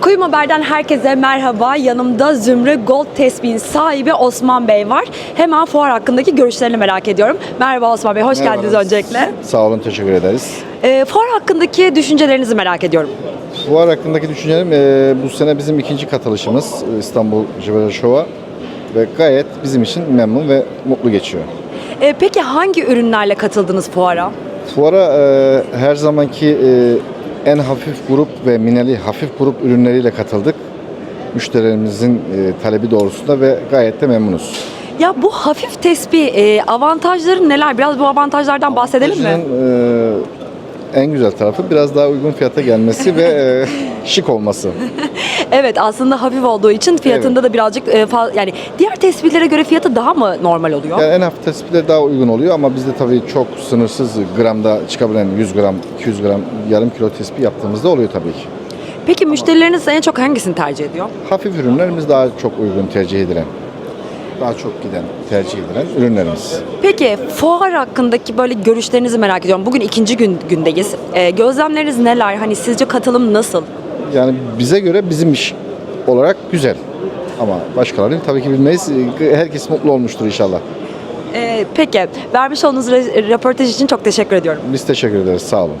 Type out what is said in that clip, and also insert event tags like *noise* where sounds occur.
Kuyum Haber'den herkese merhaba. Yanımda Zümrü Gold Tespihin sahibi Osman Bey var. Hemen fuar hakkındaki görüşlerini merak ediyorum. Merhaba Osman Bey, hoş geldiniz öncelikle. Sağ olun, teşekkür ederiz. Ee, fuar hakkındaki düşüncelerinizi merak ediyorum. Fuar hakkındaki düşüncelerim e, bu sene bizim ikinci katılışımız e, İstanbul Jewelry Show'a ve gayet bizim için memnun ve mutlu geçiyor. Ee, peki hangi ürünlerle katıldınız fuara? Fuara e, her zamanki e, en hafif grup ve mineli hafif grup ürünleriyle katıldık. Müşterilerimizin e, talebi doğrultusunda ve gayet de memnunuz. Ya bu hafif tespih e, avantajları neler? Biraz bu avantajlardan bahsedelim mi? E, en güzel tarafı biraz daha uygun fiyata gelmesi ve e, *laughs* şık olması. *laughs* Evet aslında hafif olduğu için fiyatında da birazcık e, fa- yani diğer tespihlere göre fiyatı daha mı normal oluyor? Yani en hafif tespitler daha uygun oluyor ama bizde tabii çok sınırsız gramda çıkabilen 100 gram, 200 gram, yarım kilo tespih yaptığımızda oluyor tabii ki. Peki müşterileriniz en çok hangisini tercih ediyor? Hafif ürünlerimiz daha çok uygun tercih edilen, daha çok giden, tercih edilen ürünlerimiz. Peki fuar hakkındaki böyle görüşlerinizi merak ediyorum. Bugün ikinci gün gündeyiz. Ee, gözlemleriniz neler? Hani sizce katılım nasıl? Yani bize göre bizim iş olarak güzel. Ama başkalarını tabii ki bilmeyiz. Herkes mutlu olmuştur inşallah. Ee, peki vermiş olduğunuz röportaj için çok teşekkür ediyorum. Biz teşekkür ederiz. Sağ olun.